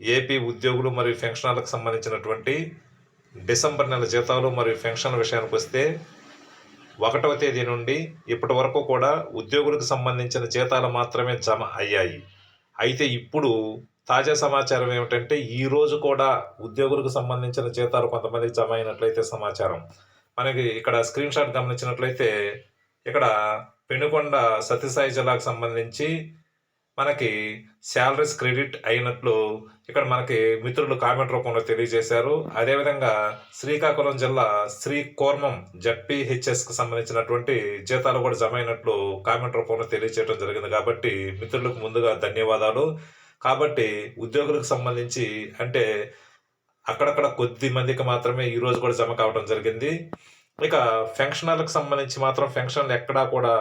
AP ఉద్యోగులు మరియు పెన్షనర్లకు సంబంధించినటువంటి డిసెంబర్ నెల జీతాలు మరియు పెన్షన్ల విషయానికి వస్తే ఒకటవ తేదీ నుండి ఇప్పటి వరకు కూడా ఉద్యోగులకు సంబంధించిన జీతాలు మాత్రమే జమ అయ్యాయి. అయితే ఇప్పుడు తాజా సమాచారం ఏమిటంటే ఈరోజు కూడా ఉద్యోగులకు సంబంధించిన జీతాలు కొంతమందికి జమ అయినట్లయితే సమాచారం. మనకి ఇక్కడ స్క్రీన్ షాట్ గమనించినట్లయితే ఇక్కడ పెనుకొండ సత్యసాయి జిల్లాకు సంబంధించి మనకి శాలరీస్ క్రెడిట్ అయినట్లు ఇక్కడ మనకి మిత్రులు కామెంట్ రూపంలో తెలియజేశారు. అదేవిధంగా శ్రీకాకుళం జిల్లా శ్రీ కోర్మం జడ్పీహెచ్ఎస్కి సంబంధించినటువంటి జీతాలు కూడా జమ అయినట్లు కామెంట్ రూపంలో తెలియజేయడం జరిగింది కాబట్టి మిత్రులకు ముందుగా ధన్యవాదాలు. కాబట్టి ఉద్యోగులకు సంబంధించి అంటే అక్కడక్కడ కొద్ది మందికి మాత్రమే ఈ రోజు కూడా జమ కావడం జరిగింది. ఇక ఫెన్షనర్లకు సంబంధించి మాత్రం ఫంక్షన్లు ఎక్కడా కూడా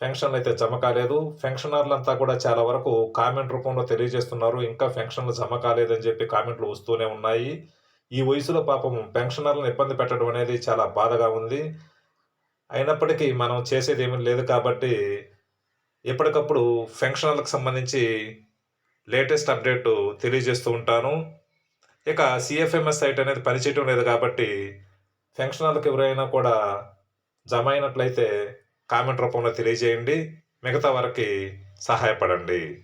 ఫెన్షన్లు అయితే జమ కాలేదు. ఫెన్షనర్లంతా కూడా చాలా వరకు కామెంట్ రూపంలో తెలియజేస్తున్నారు. ఇంకా ఫెన్షన్లు జమ కాలేదని చెప్పి కామెంట్లు వస్తూనే ఉన్నాయి. ఈ వయసులో పాపం పెన్షనర్లను ఇబ్బంది పెట్టడం అనేది చాలా బాధగా ఉంది. అయినప్పటికీ మనం చేసేది ఏమీ లేదు కాబట్టి ఎప్పటికప్పుడు ఫెన్షనర్లకు సంబంధించి లేటెస్ట్ అప్డేట్ తెలియజేస్తూ ఉంటాను. ఇక సిఎఫ్ఎంఎస్ సైట్ అనేది పనిచేయటం లేదు కాబట్టి ఫెన్షనర్లకు ఎవరైనా కూడా జమ అయినట్లయితే కామెంట్ రూపంలో తెలియజేయండి. మిగతా వారికి సహాయపడండి.